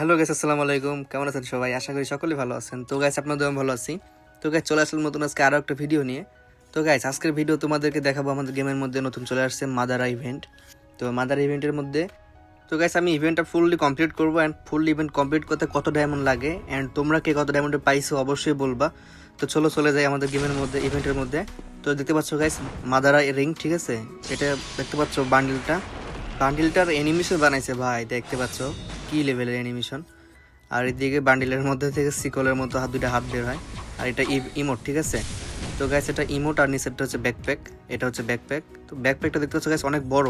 Hello guys আসসালামু আলাইকুম। কেমন আছেন সবাই? আশা করি সকলে ভালো আছেন। তো গাইস আপনাদের আমি ভালো আছি। তো গাইস চলে আসলাম নতুন আজকে আরও একটা ভিডিও নিয়ে। তো গাইস আজকের ভিডিও তোমাদেরকে দেখাবো আমাদের গেমের মধ্যে নতুন চলে আসছে মাদারা ইভেন্ট তো মাদারা ইভেন্টের মধ্যে, তো গাইস আমি ইভেন্টটা ফুললি কমপ্লিট করব অ্যান্ড ফুল ইভেন্ট কমপ্লিট করতে কত ডায়মন্ড লাগে অ্যান্ড তোমরা কে কত ডায়মন্ডে পাইছো অবশ্যই বলবা। তো চলো, চলে যাই আমাদের গেমের মধ্যে ইভেন্টের মধ্যে। তো দেখতে পাচ্ছ গাইস মাদারা রিং ঠিক আছে? এটা দেখতে পাচ্ছ বান্ডিলটা বান্ডিলটার অ্যানিমেশন বানাইছে ভাই, দেখতে পাচ্ছ? কি লেভেলের অ্যানিমেশন আর এদিকে বান্ডিলের মধ্যে থেকে সিকলের মতো হাত, দুইটা হাত বের হয়। আর এটা ইমোট ঠিক আছে? তো গাইস এটা ইমোট আর নিচেরটা হচ্ছে ব্যাকপ্যাক এটা হচ্ছে ব্যাকপ্যাক তো ব্যাকপ্যাকটা দেখতে পাচ্ছ গাইস অনেক বড়।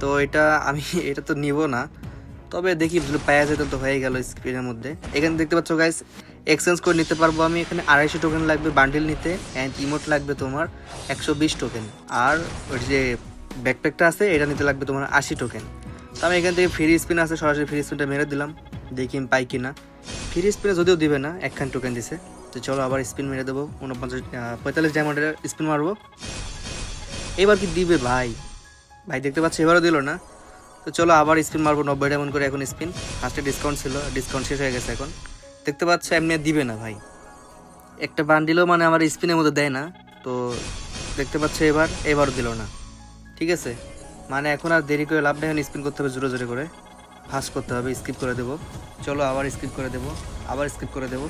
তো এটা আমি, এটা তো নিব না। তবে দেখি পাওয়া যেত তো হয়ে গেল স্ক্রিনের মধ্যে। এখানে দেখতে পাচ্ছ গাইস এক্সচেঞ্জ করে নিতে পারব আমি। এখানে আড়াইশো টোকেন লাগবে বান্ডিল নিতে অ্যান্ড ইমোট লাগবে তোমার একশো বিশ টোকেন আর ওই যে ব্যাকপ্যাকটা আছে, এটা নিতে লাগবে তোমার আশি টোকেন তো আমি এখান থেকে ফ্রি স্পিন আছে, সরাসরি ফ্রি স্পিনটা মেরে দিলাম। দেখি আমি পাই কিনা। ফ্রি স্পিনে যদিও দিবে না, একখান টোকেন দিছে। তো চলো আবার স্পিন মেরে দেবো, উনপঞ্চাশ পঁয়তাল্লিশ ডায়মন্ডের স্পিন মারবো। এবার কি দিবে ভাই? ভাই, দেখতে পাচ্ছি, এবারও দিল না। তো চলো আবার স্পিন মারবো, নব্বই ডায়মন্ড করে এখন স্পিন ফার্স্টে ডিসকাউন্ট ছিল ডিসকাউন্ট শেষ হয়ে গেছে এখন। দেখতে পাচ্ছ, এমনি দিবে না ভাই। একটা বান্ডিলও মানে আমার স্পিনের মধ্যে দেয় না। তো দেখতে পাচ্ছ, এবার, এবারও দিল না। ঠিক আছে? মানে এখন আর দেরি করে লাভ নেই স্পিন করতে হবে জোরে জোরে করে। ফাস্ট করতে হবে স্কিপ করে দেবো। চলো আবার স্কিপ করে দেবো, আবার স্কিপ করে দেবো।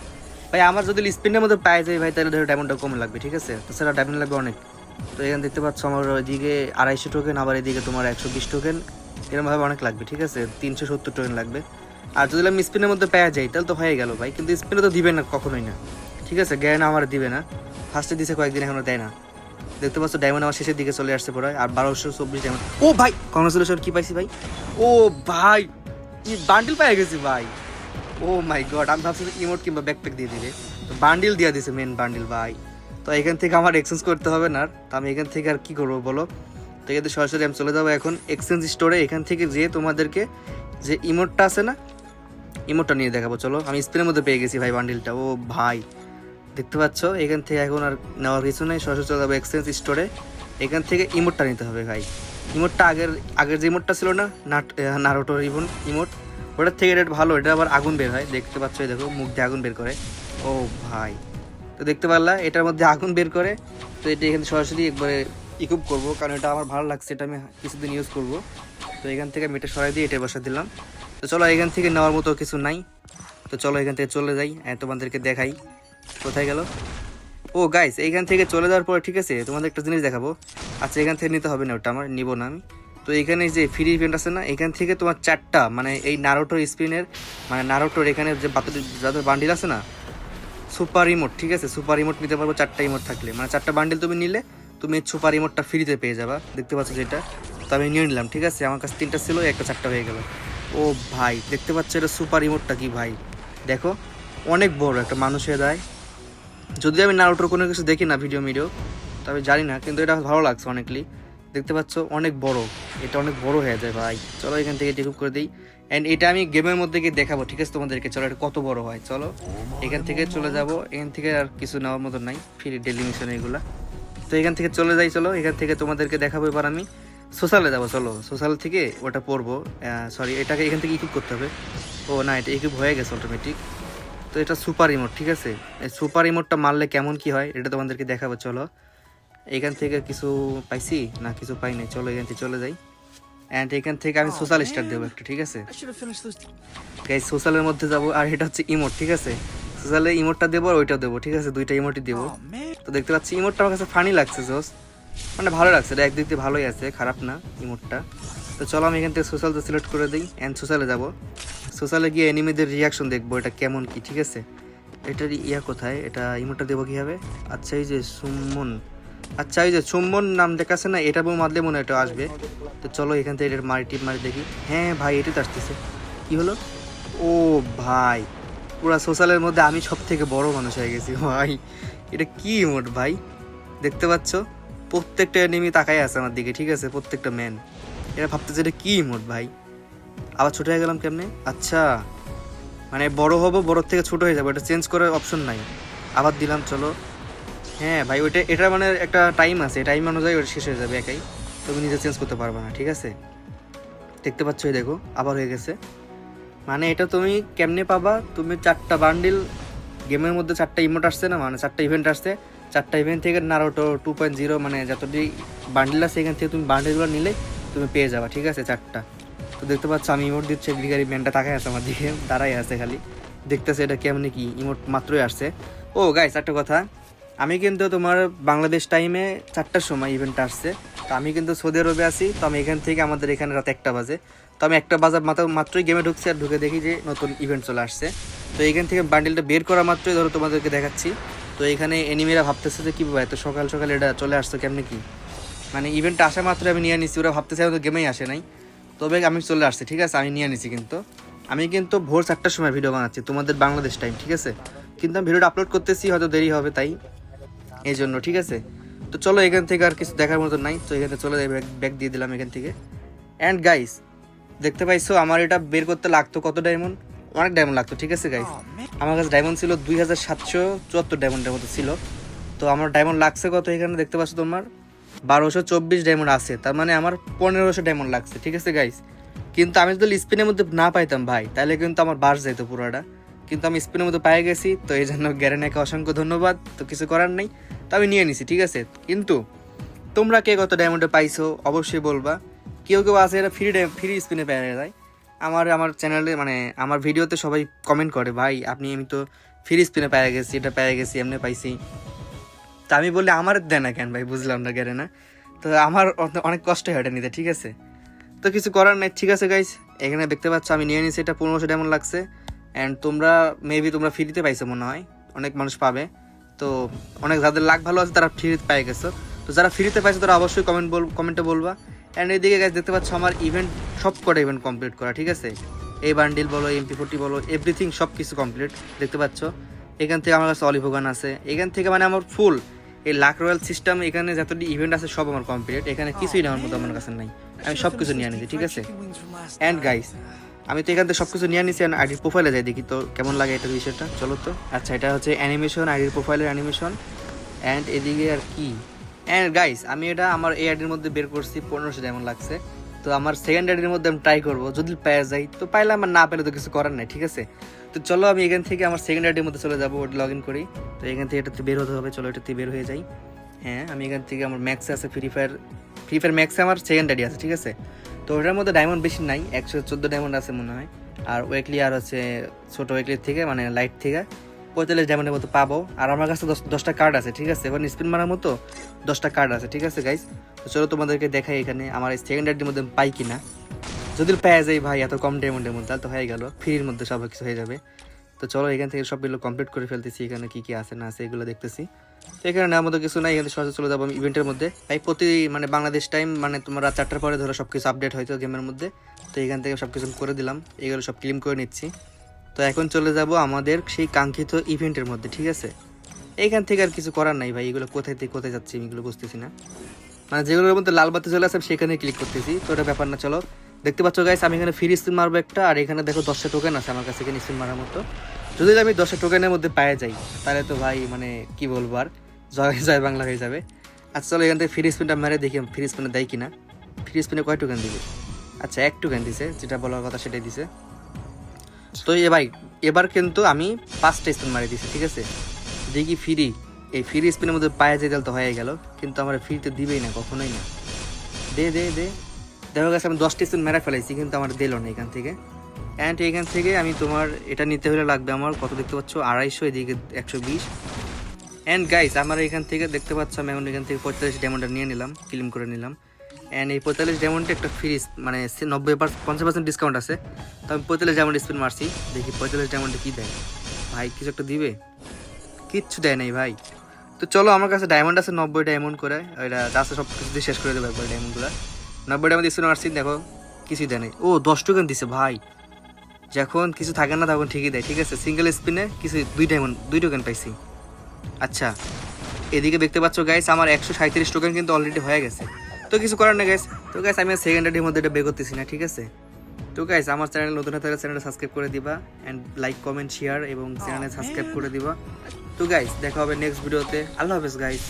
ভাই, আমার যদি স্পিনের মধ্যে পাই যায়, ভাই, তাহলে ধরো ডায়মন্ডটা কম লাগবে, ঠিক আছে? তাছাড়া ডায়মন্ড লাগবে অনেক। তো এখানে দেখতে পাচ্ছ আমার ওইদিকে আড়াইশো টোকেন আবার এদিকে তোমার একশো বিশ টোকেন এরকমভাবে অনেক লাগবে, ঠিক আছে? তিনশো সত্তর টোকেন লাগবে। আর যদি আমি স্পিনের মধ্যে পেয়ে যাই, তাহলে তো হয়ে গেল, ভাই। কিন্তু স্পিনে তো দিবে না, কখনোই না। ঠিক আছে? জ্ঞান আমার দিবে না। ফার্স্টে দিছে কয়েকদিন, এখনও দেয় না। দেখতে পাচ্ছ ডায়মন্ড আমার শেষের দিকে চলে আসছে পড়ায় আর বারোশো চব্বিশ ডায়মন্ড ও ভাই কংগ্রেচুলেশন কি পাইছি ভাই? ও ভাই বান্ডিল পেয়ে গেছি ভাই। ও মাই গড আমি ভাবছি ইমোট কিংবা ব্যাকপ্যাক দিয়ে দিবে। তো বান্ডিল দিয়ে দিছে মেন বান্ডিল ভাই। তো এখান থেকে আমার এক্সচেঞ্জ করতে হবে না আর। তো আমি এখান থেকে আর কি করব বলো? তো এখান সরাসরি আমি চলে যাব এখন এক্সচেঞ্জ স্টোরে এখান থেকে যেয়ে তোমাদেরকে যে ইমোটটা আছে না ইমোটটা নিয়ে দেখাবো চলো। আমি স্পিনের মধ্যে পেয়ে গেছি ভাই বান্ডিলটা ও ভাই দেখতে পাচ্ছ? এখান থেকে এখন আর নেওয়ার কিছু নেই। সরাসরি চলে যাব এক্সচেঞ্জ স্টোরে এখান থেকে ইমোটটা নিতে হবে ভাই। ইমোটটা আগের আগের যে ইমোটটা ছিল না নারোটোর ইমোট ইমোট ওটার থেকে এটা ভালো। এটা আবার আগুন বের হয়। দেখতে পাচ্ছ দেখো, মুখ দিয়ে আগুন বের করে। ও ভাই। তো দেখতে পারলা, এটার মধ্যে আগুন বের করে। তো এটা এখানে সরাসরি একবারে ইকুপ করব। কারণ এটা আমার ভালো লাগছে, এটা আমি কিছুদিন ইউজ করব। তো এখান থেকে আমি এটা সরাই দিয়ে এটা বসা দিলাম। তো চলো, এখান থেকে নেওয়ার মতো কিছু নাই। তো চলো, এখান থেকে চলে যাই। তোমাদেরকে দেখাই। কোথায় গেল? ও গাইস এইখান থেকে চলে যাওয়ার পরে, ঠিক আছে, তোমাদের একটা জিনিস দেখাবো। আচ্ছা এখান থেকে নিতে হবে না ওটা আমার, নিব না আমি। তো এখানে যে ফ্রি ইভেন্ট আছে না এখান থেকে তোমার চারটা মানে এই নারোটোর স্পিনের মানে নারোটোর এখানে যে বাতুর যাদের বান্ডিল আছে না সুপার ইমোট ঠিক আছে সুপার ইমোট নিতে পারব, চারটা ইমোট থাকলে। মানে চারটা বান্ডিল তুমি নিলে, তুমি সুপার ইমোটটা ফ্রিতে পেয়ে যাবা, দেখতে পাচ্ছ যেটা। তো আমি নিয়ে নিলাম, ঠিক আছে, আমার কাছে তিনটা ছিল, একটা চারটা হয়ে গেল। ও ভাই, দেখতে পাচ্ছ এটা সুপার ইমোটটা কি ভাই? দেখো, অনেক বড় একটা মানুষের দেয় যদি আমি নারুটোর কোনো কিছু দেখি না ভিডিও মিডিও, তবে জানি না, কিন্তু এটা ভালো লাগছে অনেকলি। দেখতে পাচ্ছ, অনেক বড়। এটা অনেক বড় হয়ে যায়, ভাই। চলো এখান থেকে টিকুপ করে দিই। অ্যান্ড এটা আমি গেমের মধ্যে গিয়ে দেখাবো, ঠিক আছে তোমাদেরকে? চলো, এটা কত বড় হয়, চলো। এখান থেকে চলে যাব। এখান থেকে আর কিছু নেওয়ার মতো নাই। ফ্রি ডেলি মিশন এগুলা। তো এখান থেকে চলে যাই, চলো। এখান থেকে তোমাদেরকে দেখাবো এবার আমি। সোশ্যালে যাব, চলো। সোশ্যাল থেকে ওটা পড়ব। সরি এটাকে এখান থেকে ইকুপ করতে হবে। ও, না, এটা ইকুপ হয়ে গেছে অটোমেটিক তো এটা সুপার ইমোট ঠিক আছে? এই সুপার ইমোটটা মারলে কেমন কি হয় এটা তোমাদেরকে দেখাবো চলো। এখান থেকে কিছু পাইছি? না কিছু পাইনি চলো এখান থেকে চলে যাই। অ্যান্ড এখান থেকে আমি সোশ্যাল স্টার দেবো একটা ঠিক আছে. গাই সোশ্যালের মধ্যে যাব আর এটা হচ্ছে ইমোট ঠিক আছে? সোশ্যালে ইমোটটা দেবো আর ওইটা দেবো ঠিক আছে? দুইটা ইমোটই দেবো। Oh তো দেখতে পাচ্ছি ইমোটটা আমার কাছে ফানি লাগছে জোস মানে ভালো লাগছে এটা একদিক দিয়ে ভালোই আছে খারাপ না ইমোটটা তো চলো আমি এখান থেকে সোশ্যালটা সিলেক্ট করে দিই অ্যান্ড সোশ্যালে যাব। সোশ্যালে গিয়ে এনিমিদের রিয়াকশন দেখব এটা কেমন কি, ঠিক আছে? এটার ইয়া কোথায়? এটা ইমোটটা দেবো কীভাবে? আচ্ছা এই যে সুমন। আচ্ছা এই যে সুমন নাম দেখাচ্ছে না, এটা বউ মারলে মনে এটা আসবে। তো চলো এখান থেকে এটার মারি টিপ মারি দেখি। হ্যাঁ ভাই এটা তো আসতেছে। কি হলো? ও ভাই, পুরা সোশ্যালের মধ্যে আমি সব থেকে বড় মানুষ হয়ে গেছি, ভাই। এটা কি ইমোট ভাই? দেখতে পাচ্ছ? প্রত্যেকটা এনিমি তাকাই আছে আমার দিকে, ঠিক আছে? প্রত্যেকটা ম্যান এরা ভাবতেছে এটা কি ইমোট ভাই? আবার ছোট হয়ে গেলাম কেমনে? আচ্ছা মানে বড় হব বড়োর থেকে ছোট হয়ে যাব, এটা চেঞ্জ করার অপশন নাই। আবার দিলাম, চলো। হ্যাঁ ভাই, ওইটা, এটা মানে একটা টাইম আছে টাইম অনুযায়ী ওটা শেষ হয়ে যাবে একাই। তুমি নিজে চেঞ্জ করতে পারবে না, ঠিক আছে? দেখতে পাচ্ছ দেখো, আবার হয়ে গেছে। মানে এটা তুমি কেমনে পাবা? তুমি চারটা বান্ডিল গেমের মধ্যে চারটা ইমোট আসছে না? মানে চারটা ইভেন্ট আসছে। চারটা ইভেন্ট থেকে নারোটো টু পয়েন্ট জিরো মানে যতটি বান্ডিল আছে, এখান থেকে তুমি বান্ডিলগুলো নিলে তুমি পেয়ে যাবা, ঠিক আছে, চারটা। তো দেখতে পাচ্ছ, আমি ইমোট দিচ্ছি ভিখারি ম্যানটা তাকায় আছে আমার দিকে দাঁড়াই আছে খালি। দেখতেছে এটা কেমনি কি ইমোট মাত্রই আসছে। ও গাইস একটা কথা। আমি কিন্তু তোমার বাংলাদেশ টাইমে চারটার সময় ইভেন্ট আসছে। তো আমি কিন্তু সৌদি আরবে আছি, তো আমি এখান থেকে আমাদের এখানে রাত একটা বাজে। তো আমি একটা বাজার মাত্র, মাত্রই গেমে ঢুকছি আর ঢুকে দেখি যে নতুন ইভেন্ট চলে আসছে। তো এখান থেকে বান্ডিলটা বের করা মাত্রই ধরো তোমাদেরকে দেখাচ্ছি। তো এখানে এনিমিরা ভাবতেছে যে কী এত সকাল সকাল এটা চলে আসছে, কেমনি কি? মানে ইভেন্টটা আসা মাত্র আমি নিয়ে নিছি। ওরা ভাবতেছে হয়তো গেমেই আসে নাই। তবে আমি চলে আসছি, ঠিক আছে? আমি নিয়ে নিছি কিন্তু। আমি কিন্তু ভোর চারটার সময় ভিডিও বানাচ্ছি, তোমাদের বাংলাদেশ টাইম ঠিক আছে? কিন্তু আমি ভিডিওটা আপলোড করতেছি, হয়তো দেরি হবে তাই। এই জন্য ঠিক আছে? তো চলো, এখান থেকে আর কিছু দেখার মতো নাই। তো এখানে চলে যাই ব্যাগ দিয়ে দিলাম এখান থেকে। অ্যান্ড গাইস দেখতে পাইছো, আমার এটা বের করতে লাগতো কত ডায়মন্ড অনেক ডায়মন্ড লাগতো, ঠিক আছে গাইস আমার কাছে ডায়মন্ড ছিল দুই হাজার সাতশো চুয়াত্তর ডায়মন্ডের মতো ছিল। তো আমার ডায়মন্ড লাগছে কত এখানে, দেখতে পাচ্ছ তোমার? বারোশো চব্বিশ ডায়মন্ড আছে। তার মানে আমার পনেরোশো ডায়মন্ড লাগছে, ঠিক আছে গাইস কিন্তু আমি যদি স্পিনের মধ্যে না পাইতাম ভাই, তাহলে কিন্তু আমার বাস যেত পুরোটা। কিন্তু আমি স্পিনের মধ্যে পেয়ে গেছি, তো এই জন্য গ্যারেনাকে অসংখ্য ধন্যবাদ। তো কিছু করার নেই, তো আমি নিয়ে নিছি, ঠিক আছে? কিন্তু তোমরা কে কত ডায়মন্ডে পাইছো, অবশ্যই বলবা। কেউ কেউ আছে এরা ফ্রি ফ্রি স্পিনে পেয়ে যায় আমার আমার চ্যানেলে মানে আমার ভিডিওতে সবাই কমেন্ট করে, ভাই, আপনি আমি তো ফ্রি স্পিনে পেয়ে গেছি, এটা পেয়ে গেছি, এমনি পাইছি। তা আমি বললে আমার দেয় না কেন ভাই? বুঝলাম না গেরে না? তো আমার অনেক কষ্ট হয় এটা নিতে, ঠিক আছে? তো কিছু করার নাই, ঠিক আছে গাইস এখানে দেখতে পাচ্ছ, আমি নিয়ে নিয়েছি, এটা পনেরোশো ডায়মন্ড লাগছে। অ্যান্ড তোমরা মেবি তোমরা ফ্রিতে পাইছো মনে হয়। অনেক মানুষ পাবে। তো অনেক যাদের লাখ ভালো আছে, তারা ফ্রিতে পেয়ে গেছো। তো যারা ফ্রিতে পাইছো, তারা অবশ্যই কমেন্ট বল কমেন্টে বলবা। অ্যান্ড এদিকে গাইজ দেখতে পাচ্ছ, আমার ইভেন্ট সব কটা ইভেন্ট কমপ্লিট করা, ঠিক আছে? এই বান্ডিল বলো এমপি ফোর্টি বলো এভরিথিং সব কিছু কমপ্লিট দেখতে পাচ্ছ? এখান থেকে আমার কাছে অলিভোগান আছে। এখান থেকে মানে আমার ফুল এই লাক রয়্যাল সিস্টেম এখানে যতটি ইভেন্ট আছে সব আমার কমপ্লিট এখানে কিছুই নেওয়ার মতো আমার কাছে নাই। আমি সব কিছু নিয়ে নিয়েছি ঠিক আছে? অ্যান্ড গাইস আমি তো এখান থেকে সব কিছু নিয়ে নিয়েছি আইডির প্রোফাইলে যাই দেখি তো কেমন লাগে এটা বিষয়টা। চলো তো। আচ্ছা এটা হচ্ছে অ্যানিমেশন আইডির প্রোফাইলের অ্যানিমেশন অ্যান্ড এদিকে আর কি? অ্যান্ড গাইস আমি এটা আমার এই আইডির মধ্যে বের করছি, পনেরোশো যেমন লাগছে। তো আমার সেকেন্ড আইডির মধ্যে আমি ট্রাই করব। যদি পেয়ে যাই তো পাইলাম আর না পেলে তো কিছু করার নাই, ঠিক আছে? তো চলো আমি এখান থেকে আমার সেকেন্ড আইডির মধ্যে চলে যাব, ওটা লগ ইন করি। তো এখান থেকে এটাতে বের হতে হবে, চলো এটাতে বের হয়ে যাই। হ্যাঁ আমি এখান থেকে আমার ম্যাক্সে আছে ফ্রি ফায়ার ফ্রি ফায়ার ম্যাক্সে আমার সেকেন্ড আইডি আছে, ঠিক আছে? তো ওটার মধ্যে ডায়মন্ড বেশি নাই, একশো চোদ্দ ডায়মন্ড আছে মনে হয়। আর ওয়েকলি আর হচ্ছে ছোটো ওয়েকলির থেকে মানে লাইট থেকে। পঁয়তাল্লিশ ডায়মন্ডের মতো পাবো। আর আমার কাছে দশ দশটা কার্ড আছে, ঠিক আছে? এবার স্পিন মারার মতো দশটা কার্ড আছে, ঠিক আছে গাইস তো চলো তোমাদেরকে দেখাই এখানে আমার এই সেকেন্ড আইডির মধ্যে পাই কিনা। যদি পেয়ে যাই ভাই, এত কম ডায়মন্ডের মধ্যে, তাহলে তো হয়ে গেল। ফ্রির মধ্যে সব কিছু হয়ে যাবে। তো চলো এখান থেকে সবগুলো কমপ্লিট করে ফেলতেছি, এখানে কী কী আছে, না আছে, এগুলো দেখতেছি। তো এখানে নেওয়ার মতো কিছু নাই, এখানে সহজে চলে যাব আমি ইভেন্টের মধ্যে। তাই প্রতি মানে বাংলাদেশ টাইম মানে তোমার রাত চারটার পরে ধরো সব কিছু আপডেট হয়তো গেমের মধ্যে। তো এখান থেকে সব কিছু করে দিলাম। এগুলো সব ক্লিম করে নিচ্ছি। তো এখন চলে যাব আমাদের সেই কাঙ্ক্ষিত ইভেন্টের মধ্যে, ঠিক আছে? এইখান থেকে আর কিছু করার নাই ভাই, এগুলো কোথায় থেকে কোথায় যাচ্ছি আমি এগুলো বুঝতেছি না। মানে যেগুলোর মধ্যে লাল বাতি চলে আসে সেখানে ক্লিক করতেছি, তো এটা ব্যাপার না, চলো। দেখতে পাচ্ছ গাইস আমি এখানে ফ্রি স্পিন মারবো একটা, আর এখানে দেখো দশটা টোকেন আছে আমার কাছে, এখানে স্পিন মারার মতো। যদি আমি দশটা টোকেনের মধ্যে পায়ে যাই, তাহলে তো ভাই মানে কি বলব আর, জয় জয় বাংলা হয়ে যাবে। আচ্ছা চলো এখান থেকে ফ্রি স্পিনটা মেরে দেখি ফ্রি স্পিনে দেয় কিনা। ফ্রি স্পিনে কয় টোকেন দিবে? আচ্ছা এক টোকেন দিছে, যেটা বলার কথা সেটাই দিছে। তো এ ভাই, এবার কিন্তু আমি পাঁচটা স্পিন মারি দিছি, ঠিক আছে? দেখি ফ্রি এই ফ্রি স্পিনের মধ্যে পায়ে যেতে তো হয়ে গেল, কিন্তু আমার ফ্রিতে দিবেই না, কখনোই না। দে দে দে। দেখা গেছে আমি দশটা স্পিন মেরা ফেলাইছি, কিন্তু আমার দিল না এখান থেকে। অ্যান্ড এখান থেকে আমি তোমার, এটা নিতে হলে লাগবে আমার, কত দেখতে পাচ্ছ? আড়াইশো, এদিকে একশো বিশ। অ্যান্ড গাইস আমার এখান থেকে দেখতে পাচ্ছ, আমি এখন এখান থেকে পঁয়তাল্লিশ ডায়মন্ডটা নিয়ে নিলাম ক্লিম করে নিলাম। অ্যান্ড এই পঁয়তাল্লিশ ডায়মন্ডে একটা ফ্রি মানে নব্বই পঞ্চাশ পার্সেন্ট ডিসকাউন্ট আছে। তো আমি পঁয়তাল্লিশ ডায়মন্ড স্পিন মারছি। দেখি পঁয়তাল্লিশ ডায়মন্ডে কী দেয়। ভাই, কিছু একটা দিবে? কিচ্ছু দেয় নাই ভাই। তো চলো, আমার কাছে ডায়মন্ড আছে, নব্বই ডায়মন্ড করে। ওইটা আছে সব কিছু দিয়ে শেষ করে দেবো একবার ডায়মন্ডগুলো নব্বই ডায়মন্ড স্পিন মারছি, দেখো, কিছুই দেয় নাই। ও, দশ টোকেন দিছে, ভাই। যখন কিছু থাকে না, তখন ঠিকই দেয়, ঠিক আছে? সিঙ্গেল স্পিনে কিছু দুই ডায়মন্ড দুই টোকেন পাইছি। আচ্ছা এদিকে দেখতে পাচ্ছ গাইস আমার একশো সাঁত্রিশ টোকেন কিন্তু অলরেডি হয়ে গেছে। তো কিছু করার না গাইস তো গাইস আমি সেকেন্ড ডের মধ্যে এটা বের করতেছি না ঠিক আছে? তো গাইস আমার চ্যানেল নতুন হতে হলে চ্যানেলটা সাবস্ক্রাইব করে দিবা অ্যান্ড লাইক কমেন্ট শেয়ার এবং চ্যানেলে সাবস্ক্রাইব করে দিবা। তো গাইস দেখা হবে নেক্সট ভিডিওতে আল্লাহ হাফেজ গাইস